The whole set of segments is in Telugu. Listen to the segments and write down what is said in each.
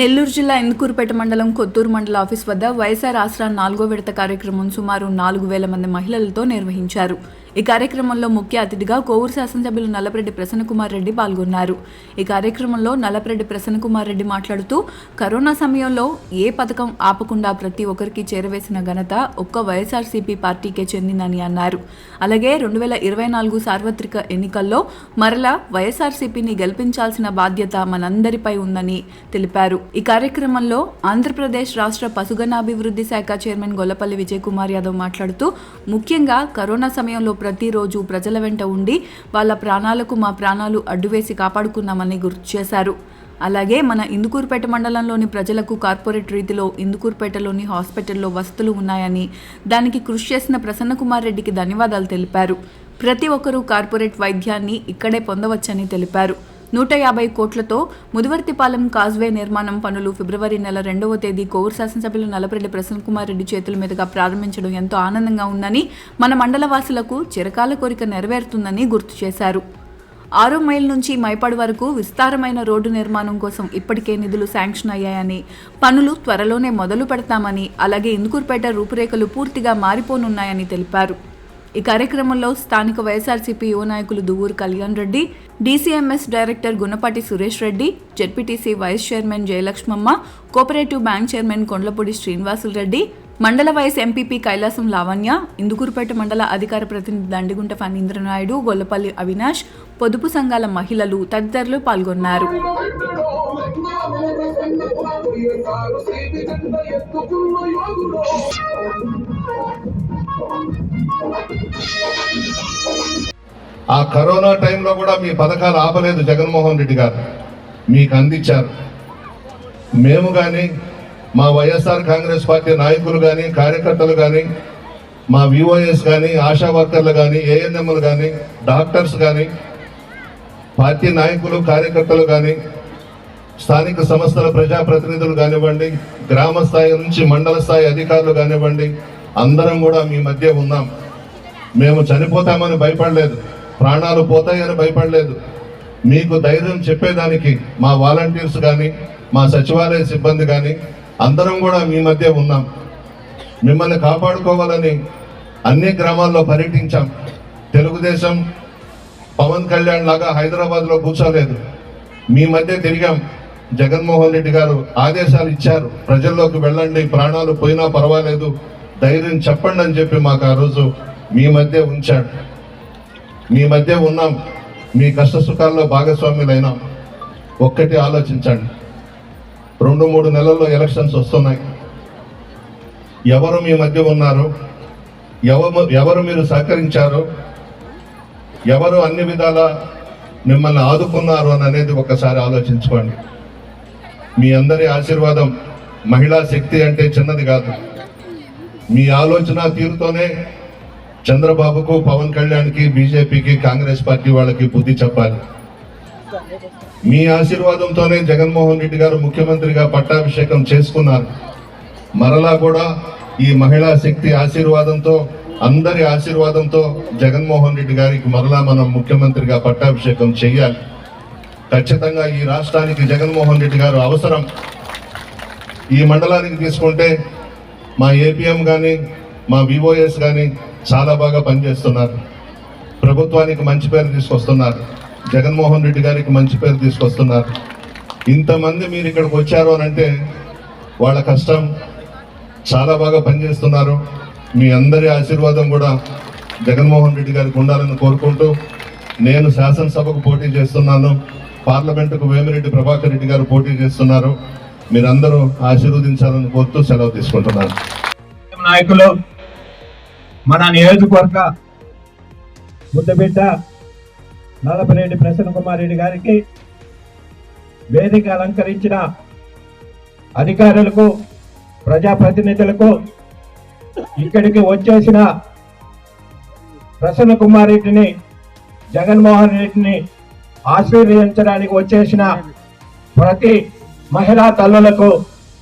నెల్లూరు జిల్లా ఇందుకూరుపేట మండలం కొత్తూరు మండల ఆఫీస్ వద్ద వైఎస్ఆర్ ఆసరా నాలుగో విడత కార్యక్రమం సుమారు నాలుగు వేల మంది మహిళలతో నిర్వహించారు. ఈ కార్యక్రమంలో ముఖ్య అతిథిగా కోవూరు శాసనసభ్యులు నల్లపరెడ్డి ప్రసన్నకుమార్ రెడ్డి పాల్గొన్నారు. ఈ కార్యక్రమంలో నల్లపరెడ్డి ప్రసన్నకుమార్ రెడ్డి మాట్లాడుతూ కరోనా సమయంలో ఏ పథకం ఆపకుండా ప్రతి ఒక్కరికి చేరవేసిన ఘనత ఒక్క వైఎస్ఆర్సీపీ పార్టీకే చెందిందని అన్నారు. అలాగే రెండు వేల ఇరవై నాలుగు సార్వత్రిక ఎన్నికల్లో మరలా వైఎస్ఆర్సీపీని గెలిపించాల్సిన బాధ్యత మనందరిపై ఉందని తెలిపారు. ఈ కార్యక్రమంలో ఆంధ్రప్రదేశ్ రాష్ట్ర పశుగణాభివృద్ధి శాఖ చైర్మన్ గొల్లపల్లి విజయ్ కుమార్ యాదవ్ మాట్లాడుతూ ముఖ్యంగా కరోనా సమయంలో ప్రతిరోజు ప్రజల వెంట ఉండి వాళ్ళ ప్రాణాలకు మా ప్రాణాలు అడ్డువేసి కాపాడుకున్నామని గుర్తు చేశారు. అలాగే మన ఇందుకూరుపేట మండలంలోని ప్రజలకు కార్పొరేట్ రీతిలో ఇందుకూరుపేటలోని హాస్పిటల్లో వసతులు ఉన్నాయని దానికి కృషి చేసిన ప్రసన్నకుమార్ రెడ్డికి ధన్యవాదాలు తెలిపారు. ప్రతి ఒక్కరూ కార్పొరేట్ వైద్యాన్ని ఇక్కడే పొందవచ్చని తెలిపారు. నూట యాభై కోట్లతో ముదివర్తిపాలెం కాజ్వే నిర్మాణం పనులు ఫిబ్రవరి నెల రెండవ తేదీ కోవూరు శాసనసభ్యులు నల్లపరెడ్డి ప్రసన్న కుమార్ రెడ్డి చేతుల మీదుగా ప్రారంభించడం ఎంతో ఆనందంగా ఉందని మన మండల వాసులకు చిరకాల కోరిక నెరవేరుతుందని గుర్తు చేశారు. ఆరో మైల్ నుంచి మైపాడు వరకు విస్తారమైన రోడ్డు నిర్మాణం కోసం ఇప్పటికే నిధులు శాంక్షన్ అయ్యాయని పనులు త్వరలోనే మొదలు పెడతామని అలాగే ఇందుకూరుపేట రూపురేఖలు పూర్తిగా మారిపోనున్నాయని తెలిపారు. ఈ కార్యక్రమంలో స్థానిక వైఎస్ఆర్సీపీ యువ నాయకులు Duvvuru Kalyan Reddy DCMS director Gunapati Suresh Reddy ZPTC vice chairman Jayalakshmamma cooperative bank chairman Kondlapudi Srinivasulu Reddy మండల వైస్ ఎంపీపీ కైలాసం లావణ్య ఇందుకూరుపేట మండల అధికార ప్రతినిధి దండిగుంట ఫణీంద్రనాయుడు గొల్లపల్లి అవినాష్ పొదుపు సంఘాల మహిళలు తదితరులు పాల్గొన్నారు. ఆ కరోనా టైంలో కూడా మీ పథకాలు ఆపలేదు జగన్మోహన్ రెడ్డి గారు. మీకు అందించారు. మేము కానీ మా వైఎస్ఆర్ కాంగ్రెస్ పార్టీ నాయకులు కానీ కార్యకర్తలు కానీ మా విఓఎస్ కానీ ఆశా వర్కర్లు కానీ ఏఎన్ఎంలు కానీ డాక్టర్స్ కానీ పార్టీ నాయకులు కార్యకర్తలు కానీ స్థానిక సంస్థల ప్రజాప్రతినిధులు కానివ్వండి గ్రామ స్థాయి నుంచి మండల స్థాయి అధికారులు కానివ్వండి అందరం కూడా మీ మధ్య ఉన్నాం. మేము చనిపోతామని భయపడలేదు. ప్రాణాలు పోతాయని భయపడలేదు. మీకు ధైర్యం చెప్పేదానికి మా వాలంటీర్స్ కానీ మా సచివాలయ సిబ్బంది కానీ అందరం కూడా మీ మధ్య ఉన్నాం. మిమ్మల్ని కాపాడుకోవాలని అన్ని గ్రామాల్లో పర్యటించాం. తెలుగుదేశం పవన్ కళ్యాణ్ లాగా హైదరాబాద్లో కూర్చోలేదు. మీ మధ్య తిరిగాం. జగన్మోహన్ రెడ్డి గారు ఆదేశాలు ఇచ్చారు. ప్రజల్లోకి వెళ్ళండి ప్రాణాలు పోయినా పర్వాలేదు. ధైర్యం చెప్పండి అని చెప్పి మాకు ఆ రోజు మీ మధ్య ఉంచాడు. మీ మధ్య ఉన్నాం. మీ కష్ట సుఖాల్లో భాగస్వాములైనాం. ఒక్కటి ఆలోచించండి. రెండు మూడు నెలల్లో ఎలక్షన్స్ వస్తున్నాయి. ఎవరు మీ మధ్య ఉన్నారు? ఎవరు ఎవరు మీరు సహకరించారు? ఎవరు అన్ని విధాల మిమ్మల్ని ఆదుకున్నారు అని అనేది ఒకసారి ఆలోచించుకోండి. మీ అందరి ఆశీర్వాదం మహిళా శక్తి అంటే చిన్నది కాదు. మీ ఆలోచన తీరుతోనే చంద్రబాబుకు పవన్ కళ్యాణ్కి బీజేపీకి కాంగ్రెస్ పార్టీ వాళ్ళకి బుద్ధి చెప్పాలి. మీ ఆశీర్వాదంతోనే జగన్మోహన్ రెడ్డి గారు ముఖ్యమంత్రిగా పట్టాభిషేకం చేసుకున్నారు. మరలా కూడా ఈ మహిళా శక్తి ఆశీర్వాదంతో అందరి ఆశీర్వాదంతో జగన్మోహన్ రెడ్డి గారికి మరలా మనం ముఖ్యమంత్రిగా పట్టాభిషేకం చేయాలి. ఖచ్చితంగా ఈ రాష్ట్రానికి జగన్మోహన్ రెడ్డి గారు అవసరం. ఈ మండలానికి తీసుకుంటే మా ఏపీఎం కానీ మా వివోఎస్ కానీ చాలా బాగా పనిచేస్తున్నారు. ప్రభుత్వానికి మంచి పేరు తీసుకొస్తున్నారు. జగన్మోహన్ రెడ్డి గారికి మంచి పేరు తీసుకొస్తున్నారు. ఇంతమంది మీరు ఇక్కడికి వచ్చారు అని అంటే వాళ్ళ కష్టం చాలా బాగా పనిచేస్తున్నారు. మీ అందరి ఆశీర్వాదం కూడా జగన్మోహన్ రెడ్డి గారికి ఉండాలని కోరుకుంటూ నేను శాసనసభకు పోటీ చేస్తున్నాను. పార్లమెంటుకు వేమిరెడ్డి ప్రభాకర్ రెడ్డి గారు పోటీ చేస్తున్నారు. మీరందరూ ఆశీర్వదించాలని కోరుతూ సెలవు తీసుకుంటున్నాను. నాయకులు మన నియోజకవర్గ ముద్దబిడ్డ నల్లపరెడ్డి ప్రసన్న కుమార్ రెడ్డి గారికి వేదిక అలంకరించిన అధికారులకు ప్రజాప్రతినిధులకు ఇక్కడికి వచ్చేసిన ప్రసన్న కుమార్ రెడ్డిని జగన్మోహన్ రెడ్డిని ఆశీర్వదించడానికి వచ్చేసిన ప్రతి మహిళా తల్లులకు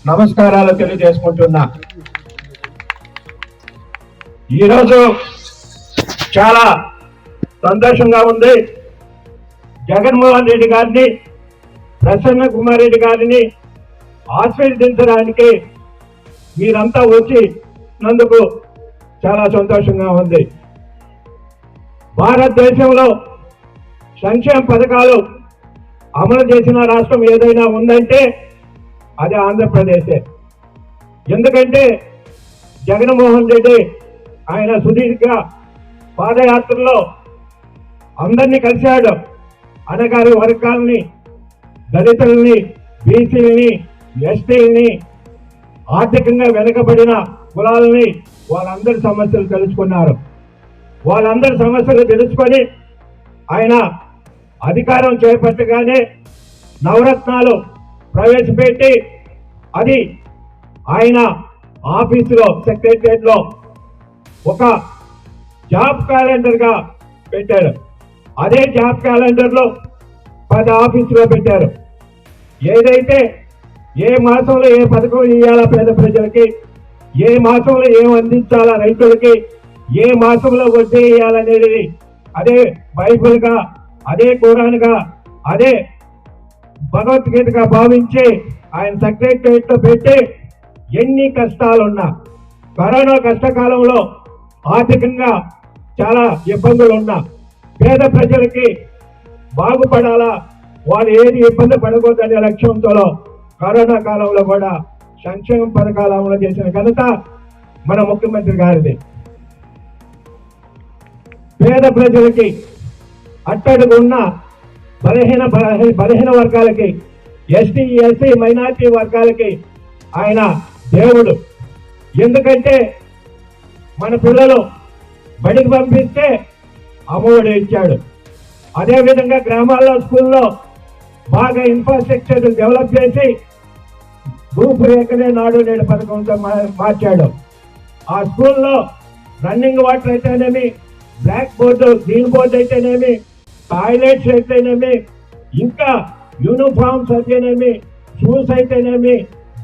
నమస్కారాలు తెలియజేసుకుంటున్నా. ఈరోజు చాలా సంతోషంగా ఉంది. జగన్మోహన్ రెడ్డి గారిని ప్రసన్న కుమార్ రెడ్డి గారిని ఆశీర్వదించడానికి మీరంతా వచ్చి నందుకు చాలా సంతోషంగా ఉంది. భారతదేశంలో సంక్షేమ పథకాలు అమలు చేసిన రాష్ట్రం ఏదైనా ఉందంటే అది ఆంధ్రప్రదేశే. ఎందుకంటే జగన్మోహన్ రెడ్డి ఆయన సుదీర్ఘ పాదయాత్రలో అందరినీ కలిశాడు. అనగారి వర్గాల్ని దళితుల్ని బీసీలని ఎస్టీలని ఆర్థికంగా వెనుకబడిన కులాలని వాళ్ళందరి సమస్యలు తెలుసుకున్నారు. వాళ్ళందరి సమస్యలు తెలుసుకొని ఆయన అధికారం చేపట్టగానే నవరత్నాలు ప్రవేశపెట్టి అది ఆయన ఆఫీసులో సెక్రటరియట్లో ఒక జాబ్ క్యాలెండర్గా పెట్టాడు అదే జాబ్ క్యాలెండర్లో పది ఆఫీసులో పెట్టారు. ఏదైతే ఏ మాసంలో ఏ పథకం ఇవ్వాలా పేద ప్రజలకి ఏ మాసంలో ఏం అందించాలా రైతులకి ఏ మాసంలో వడ్డీ ఇవ్వాలనేది అదే బైబిల్గా అదే ఖురాన్గా అదే భగవద్గీతగా భావించి ఆయన సెక్రటరియట్లో పెట్టి ఎన్ని కష్టాలున్నా కరోనా కష్టకాలంలో ఆర్థికంగా చాలా ఇబ్బందులు ఉన్నా పేద ప్రజలకి బాగుపడాలా? వాళ్ళు ఏది ఇబ్బంది పడకూడదనే లక్ష్యంతో కరోనా కాలంలో కూడా సంక్షేమ పథకాలు అమలు చేసిన ఘనత మన ముఖ్యమంత్రి గారిది. పేద ప్రజలకి అట్టడుగు ఉన్న బలహీన బలహీన బలహీన వర్గాలకి ఎస్టీ ఎస్సీ మైనార్టీ వర్గాలకి ఆయన దేవుడు. ఎందుకంటే మన పిల్లలు బడికి పంపిస్తే అమ్మఒడి ఇచ్చాడు. అదేవిధంగా గ్రామాల్లో స్కూల్లో బాగా ఇన్ఫ్రాస్ట్రక్చర్ డెవలప్ చేసి రూపురేఖనే నాడు నేడు పథకంతో మా- మార్చాడు. ఆ స్కూల్లో రన్నింగ్ వాటర్ అయితేనేమి బ్లాక్ బోర్డు గ్రీన్ బోర్డు అయితేనేమి టాయిలెట్స్ అయితేనేమి ఇంకా యూనిఫామ్స్ అయితేనేమి షూస్ అయితేనేమి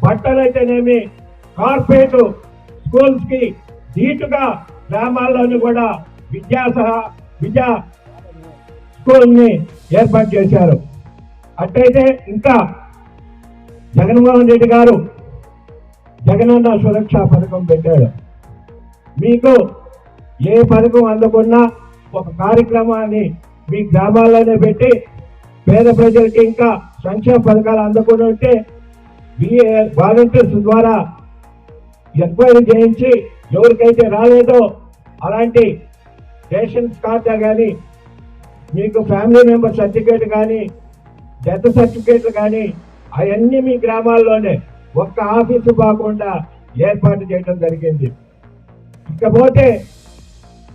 బట్టలు అయితేనేమి కార్పొరేట్ స్కూల్స్కి ధీటుగా గ్రామాల్లోని కూడా విద్యా సహా విద్యా స్కూల్ని ఏర్పాటు చేశారు. అట్టయితే ఇంకా జగన్మోహన్ రెడ్డి గారు జగనన్న సురక్ష పథకం పెట్టాడు. మీకు ఏ పథకం అందకున్నా ఒక కార్యక్రమాన్ని మీ గ్రామాల్లోనే పెట్టి పేద ప్రజలకి ఇంకా సంక్షేమ పథకాలు అందకుండా ఉంటే వాలంటీర్స్ ద్వారా ఎంక్వైరీ చేయించి ఎవరికైతే రాలేదో అలాంటి రేషన్ కార్డా కానీ మీకు ఫ్యామిలీ మెంబర్ సర్టిఫికేట్ కానీ డెత్ సర్టిఫికేట్లు కానీ అవన్నీ మీ గ్రామాల్లోనే ఒక్క ఆఫీసు కాకుండా ఏర్పాటు చేయడం జరిగింది. ఇకపోతే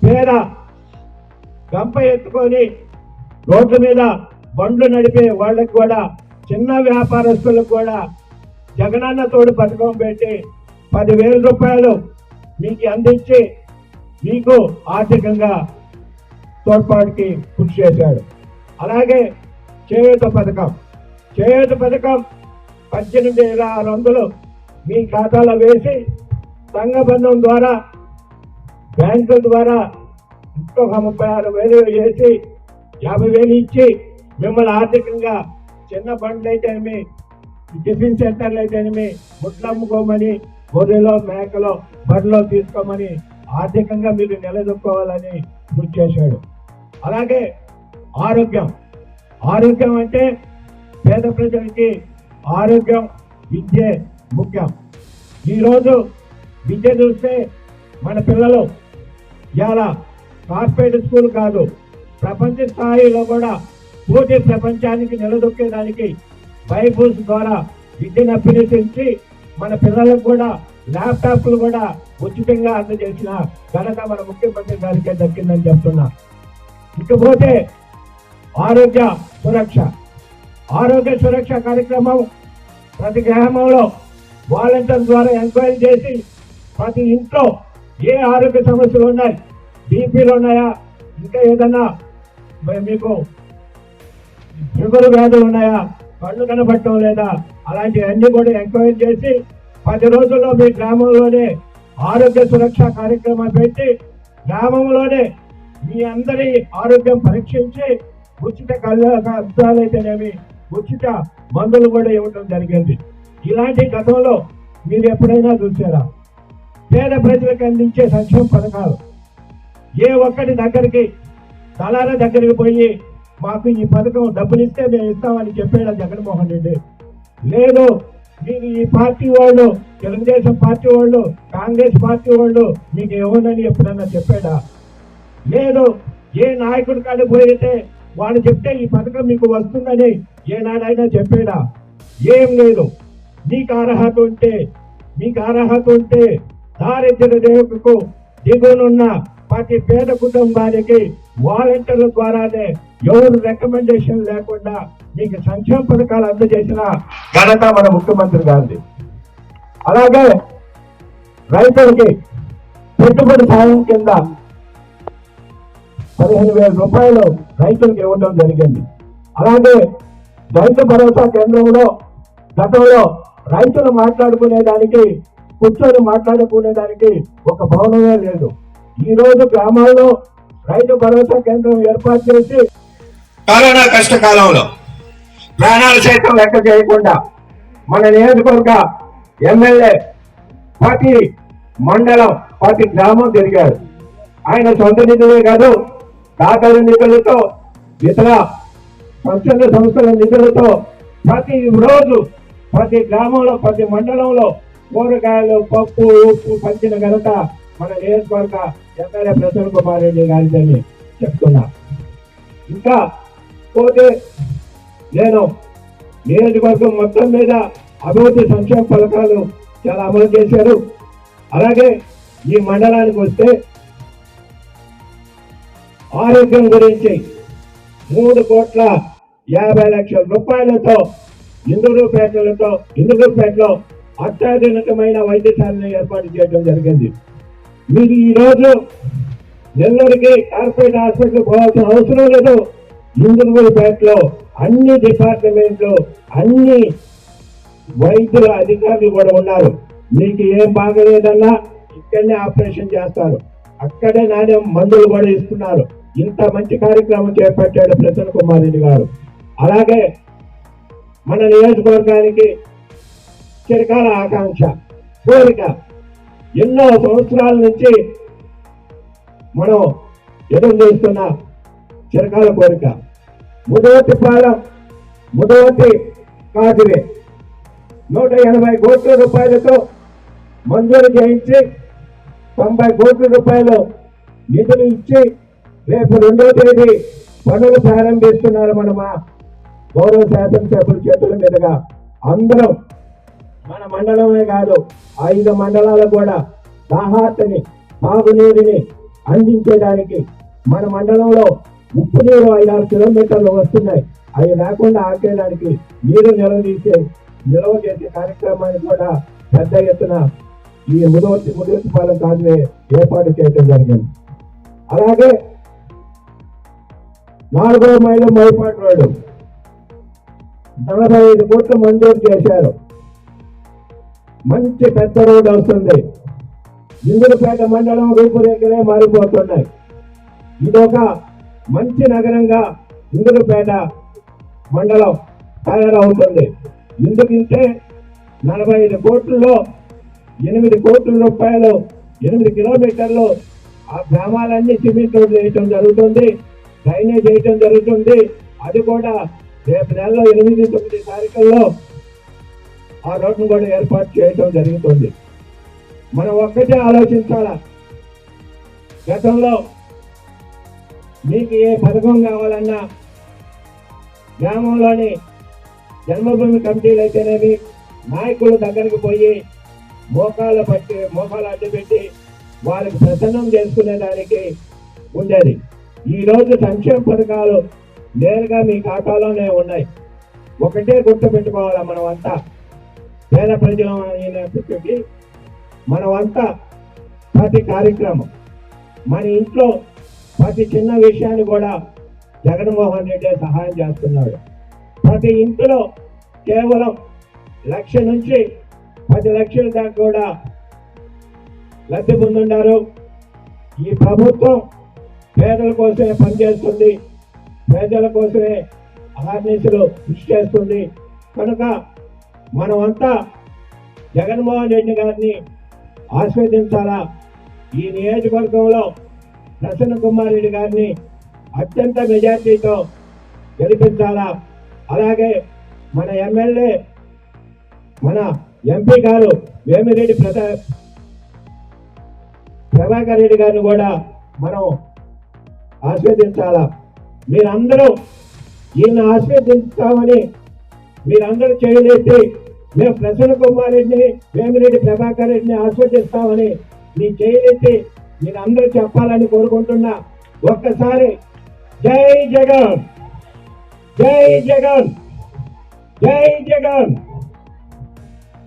పేద గంప ఎత్తుకొని రోడ్ల మీద బండ్లు నడిపే వాళ్ళకి కూడా చిన్న వ్యాపారస్తులకు కూడా జగనన్న తోడు పథకం పెట్టి పదివేల రూపాయలు మీకు అందించి మీకు ఆర్థికంగా తోడ్పాటుకి కృషి చేశాడు. అలాగే చేయూత పథకం. చేయూత పథకం పద్దెనిమిది వేల ఆరు వందలు మీ ఖాతాలో వేసి సంఘబంధం ద్వారా బ్యాంకుల ద్వారా ఇంకొక ముప్పై ఆరు వేలు చేసి యాభై వేలు ఇచ్చి మిమ్మల్ని ఆర్థికంగా చిన్న బండ్లు అయితేనేమి టిఫిన్ సెంటర్లు అయితేనేమి గుడ్లు అమ్ముకోమని గొర్రెలో మేకలో బడిలో తీసుకోమని ఆర్థికంగా మీరు నిలదొక్కోవాలని గుర్తు చేశాడు. అలాగే ఆరోగ్యం. ఆరోగ్యం అంటే పేద ప్రజలకి ఆరోగ్యం విద్య ముఖ్యం. ఈరోజు విద్య చూస్తే మన పిల్లలు ఇలా కార్పొరేట్ స్కూల్ కాదు ప్రపంచ స్థాయిలో కూడా పూర్తి ప్రపంచానికి నిలదొక్కేదానికి బైబుల్స్ ద్వారా విద్యను అభ్యసించి మన పిల్లలకు కూడా ల్యాప్టాప్లు కూడా ఉచితంగా అందజేసిన ఘనత మన ముఖ్యమంత్రి గారికే దక్కిందని చెప్తున్నా. ఇకపోతే ఆరోగ్య సురక్ష ఆరోగ్య సురక్ష కార్యక్రమం ప్రతి గ్రామంలో వాలంటీర్ ద్వారా ఎంక్వైరీ చేసి ప్రతి ఇంట్లో ఏ ఆరోగ్య సమస్యలు ఉన్నాయి బీపీలు ఉన్నాయా ఇంకా ఏదన్నా మీకు షుగర్ వ్యాధులు ఉన్నాయా కళ్ళు కనబడటం లేదా అలాంటివన్నీ కూడా ఎంక్వైరీ చేసి పది రోజుల్లో మీ గ్రామంలోనే ఆరోగ్య సురక్ష కార్యక్రమాలు పెట్టి గ్రామంలోనే మీ అందరి ఆరోగ్యం పరీక్షించి ఉచిత కళ్ళ ఉచిత మందులు కూడా ఇవ్వడం జరిగింది. ఇలాంటి గతంలో మీరు ఎప్పుడైనా చూసారా? పేద ప్రజలకు అందించే సంక్షేమ పథకాలు. ఏ ఒక్కటి దగ్గరికి దళాల దగ్గరికి పోయి మాకు ఈ పథకం డబ్బులు ఇస్తే మేము ఇస్తామని చెప్పాడు జగన్మోహన్ రెడ్డి. లేదు మీరు ఈ పార్టీ వాళ్ళు తెలుగుదేశం పార్టీ వాళ్ళు కాంగ్రెస్ పార్టీ వాళ్ళు మీకు ఇవ్వనని ఎప్పుడన్నా చెప్పాడా? లేదు ఏ నాయకుడు కాడ పోయితే వాడు చెప్తే ఈ పథకం మీకు వస్తుందని ఏనాడైనా చెప్పాడా? ఏం లేదు. మీకు అర్హత ఉంటే మీకు అర్హత ఉంటే దారిద్ర రేఖకు దిగునున్న ప్రతి పేద కుటుంబానికి వాలంటీర్ల ద్వారానే ఎవరు రికమెండేషన్ లేకుండా మీకు సంక్షేమ పథకాలు అందజేసిన ఘనత మన ముఖ్యమంత్రి గారిది. అలాగే రైతులకి పెట్టుబడి సాయం కింద పదిహేను వేల రూపాయలు రైతులకు ఇవ్వడం జరిగింది. అలాగే రైతు భరోసా కేంద్రంలో గతంలో రైతులు మాట్లాడుకునే దానికి కూర్చొని మాట్లాడుకునే దానికి ఒక భవనమే లేదు. ఈ రోజు గ్రామాల్లో రైతు భరోసా కేంద్రం ఏర్పాటు చేసి కరోనా కష్టకాలంలో ప్రాణాలు సైతం లెక్క చేయకుండా మన నియోజకవర్గ ఎమ్మెల్యే ప్రతి మండలం ప్రతి గ్రామం తిరిగారు. ఆయన సొంత నిధులే కాదు దాతల నిధులతో ఇతర స్వచ్ఛంద సంస్థల నిధులతో ప్రతి రోజు ప్రతి గ్రామంలో ప్రతి మండలంలో కూరగాయలు పప్పు ఉప్పు పంచిన ఘనత మన నియోజకవర్గ ఎమ్మెల్యే ప్రసన్న కుమార్ రెడ్డి గారిదని చెప్తున్నా. ఇంకా పోతే నేను నియోజకవర్గం మొత్తం మీద అభివృద్ధి సంక్షేమ పథకాలు చాలా అమలు చేశారు. అలాగే ఈ మండలానికి వస్తే ఆరోగ్యం గురించి మూడు కోట్ల యాభై లక్షల రూపాయలతో ఇందులూపేటలతో ఇందులూపేటలో అత్యాధునికమైన వైద్యశాలను ఏర్పాటు చేయడం జరిగింది. మీరు ఈ రోజు కార్పొరేట్ హాస్పిటల్ పోవాల్సిన అవసరం లేదు. ఇందులూపేటలో అన్ని డిపార్ట్మెంట్లు అన్ని వైద్యుల అధికారులు కూడా ఉన్నారు. మీకు ఏం బాగలేదన్నా ఇక్కడనే ఆపరేషన్ చేస్తారు. అక్కడే నాణ్యం మందులు కూడా ఇస్తున్నారు. ఇంత మంచి కార్యక్రమం చేపట్టాడు ప్రసన్న కుమార్ రెడ్డి గారు. అలాగే మన నియోజకవర్గానికి చిరకాల ఆకాంక్ష కోరిక. ఎన్నో సంవత్సరాల నుంచి మనం ఎదురు చూస్తున్న చిరకాల కోరిక. ముదవతి పాలెం ముదవతి కాకివే నూట ఎనభై కోట్ల రూపాయలతో మంజూరు చేయించి తొంభై కోట్ల రూపాయలు నిధులు ఇచ్చి రేపు రెండో తేదీ పనులు ప్రారంభిస్తున్నారు మన మా గౌరవ శాసనసభ్యుల చేతుల మీదుగా అందరం మన మండలమే కాదు ఐదు మండలాలు కూడా దాహార్తని తాగునీరుని అందించేదానికి మన మండలంలో ఉప్పు ఐదు ఆరు కిలోమీటర్లు వస్తున్నాయి. అవి లేకుండా ఆపేయడానికి నీరు నిలదీసే నిల్వ చేసే కార్యక్రమాన్ని కూడా పెద్ద ఎత్తున ఈ ముదవర్తి ముదవతిపాలెం కాదువే ఏర్పాటు చేయడం జరిగింది. అలాగే నాలుగో మైలు మైపాటు రోడ్డు. నలభై ఐదు కోట్లు మంజూరు చేశారు. మంచి పెద్ద రోడ్డు వస్తుంది. ఇందులపేట మండలం రూపురేఖలే మారిపోతున్నాయి. ఇదొక మంచి నగరంగా ఇందులపేట మండలం తయారవుతుంది ఎందుకంటే నలభై ఐదు కోట్లలో ఎనిమిది కోట్ల రూపాయలు ఎనిమిది కిలోమీటర్లు ఆ గ్రామాలన్నీ సిమెంట్ రోడ్లు వేయటం జరుగుతుంది డ్రైనేజ్ వేయటం జరుగుతుంది. అది కూడా రేపు నెలలో ఎనిమిది తొమ్మిది తారీఖుల్లో ఆ రోడ్ను కూడా ఏర్పాటు చేయటం జరుగుతుంది. మనం ఒక్కటే ఆలోచించాలా? గతంలో మీకు ఏ పథకం కావాలన్నా గ్రామంలోని జన్మభూమి కమిటీలు అయితేనేమి నాయకులు దగ్గరికి పోయి మోకాలు పట్టి మోకాలు అడ్డు పెట్టి వాళ్ళకి ప్రసన్నం చేసుకునేదానికి ఉండేది. ఈరోజు సంక్షేమ పథకాలు నేరుగా మీ ఖాతాలోనే ఉన్నాయి. ఒకటే గుర్తు పెట్టుకోవాలా మనం అంతా పేద ప్రజలు అయినప్పటికీ మనమంతా ప్రతి కార్యక్రమం మన ఇంట్లో ప్రతి చిన్న విషయాన్ని కూడా జగన్మోహన్ రెడ్డి సహాయం చేస్తున్నాడు. ప్రతి ఇంట్లో కేవలం లక్ష నుంచి పది లక్షల దాకా కూడా లబ్ధి పొందున్నారు ఈ ప్రభుత్వం పేదల కోసమే పనిచేస్తుంది. పేదల కోసమే అహర్నిశలు కృషి చేస్తుంది. కనుక మనమంతా జగన్మోహన్ రెడ్డి గారిని ఆస్వాదించాలా ఈ నియోజకవర్గంలో ప్రసన్న కుమార్ రెడ్డి గారిని అత్యంత మెజార్టీతో గెలిపించాలా? అలాగే మన ఎమ్మెల్యే మన ఎంపీ గారు వేమిరెడ్డి ప్రతా ప్రభాకర్ రెడ్డి గారిని కూడా మనం ఆస్వాదించాలా మీరందరూ ఈయన ఆస్వాదించామని మీరందరూ చేయలేసి మేము ప్రసన్న కుమార్ రెడ్డిని వేమిరెడ్డి ప్రభాకర్ రెడ్డిని ఆస్వాదిస్తామని మీ చేయలేసి మీరందరూ చెప్పాలని కోరుకుంటున్నా. ఒక్కసారి జై జగన్! జై జగన్! జై జగన్!